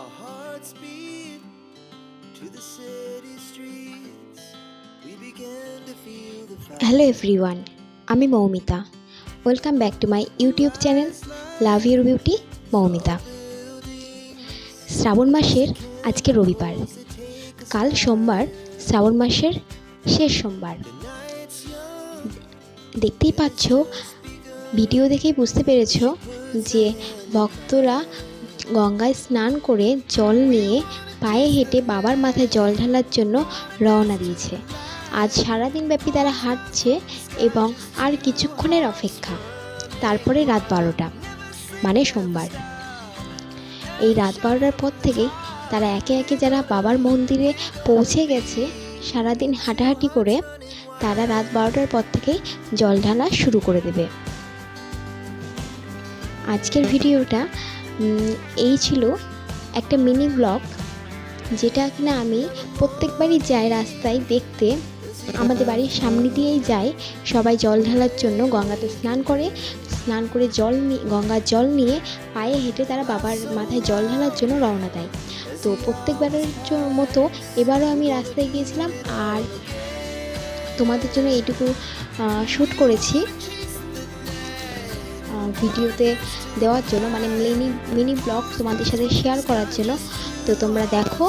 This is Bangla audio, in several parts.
Our hearts beat to the city streets. We began to feel the fire. Hello everyone আমি Moumita. Welcome back to my YouTube channel love your beauty Moumita. শ্রাবণ মাসের আজকে রবিবার। কাল সোমবার, শ্রাবণ মাসের শেষ সোমবার। দেখতেই পাচ্ছ, ভিডিও দেখেই বুঝতে পেরেছ যে ভক্তরা গঙ্গায় স্নান করে জল নিয়ে পায়ে হেঁটে বাবার মাথায় জল ঢালার জন্য রওনা দিয়েছে। আজ সারাদিন ব্যাপী তারা হাঁটছে এবং আর কিছুক্ষণের অপেক্ষা। তারপরে রাত বারোটা মানে সোমবার। এই রাত বারোটার পর থেকেই তারা একে একে যারা বাবার মন্দিরে পৌঁছে গেছে, সারাদিন হাঁটাহাঁটি করে তারা রাত বারোটার পর থেকেই জল ঢালা শুরু করে দেবে। আজকের ভিডিওটা এই ছিল একটা মিনি ব্লগ যেটা কিনা আমি প্রত্যেকবারই যাই রাস্তায় দেখতে। আমাদের বাড়ির সামনে দিয়েই যায় সবাই জল ঢালার জন্য গঙ্গাতে স্নান করে। স্নান করে জল নিয়ে গঙ্গার জল নিয়ে পায়ে হেঁটে তারা বাবার মাথায় জল ঢালার জন্য রওনা দেয়। তো প্রত্যেকবারের মতো এবারও আমি রাস্তায় গিয়েছিলাম আর তোমাদের জন্য এইটুকু শ্যুট করেছি। ভিডিওতে দেওয়ার জন্য মানে মিনি মিনি ব্লগ তোমাদের সাথে শেয়ার করার জন্য। তো তোমরা দেখো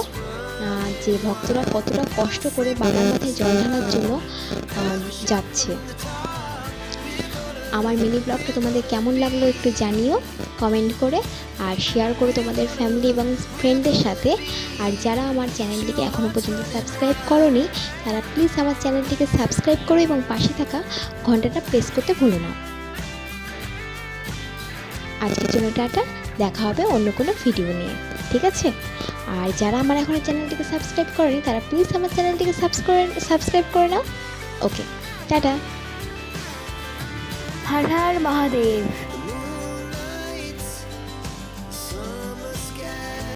যে ভক্তরা কতটা কষ্ট করে বাবার মাথায় জল ঢালার জন্য যাচ্ছে। আমার মিনি ব্লগটা তোমাদের কেমন লাগল একটু জানিও কমেন্ট করে, আর শেয়ার করো তোমাদের ফ্যামিলি এবং ফ্রেন্ডদের সাথে। আর যারা আমার চ্যানেলটিকে এখনও পর্যন্ত সাবস্ক্রাইব করনি, তারা প্লিজ আমার চ্যানেলটিকে সাবস্ক্রাইব করো এবং পাশে থাকা ঘন্টাটা প্রেস করতে ভুলো না। আজকের জন্য টাটা। দেখা হবে অন্য কোনো ভিডিও নিয়ে। ঠিক আছে? আর যারা আমার এখনও চ্যানেলটিকে সাবস্ক্রাইব করেনি, তারা প্লিজ আমার চ্যানেলটিকে সাবস্ক্রাইব সাবস্ক্রাইব করে নাও। ওকে টাটা। হর হর মহাদেব।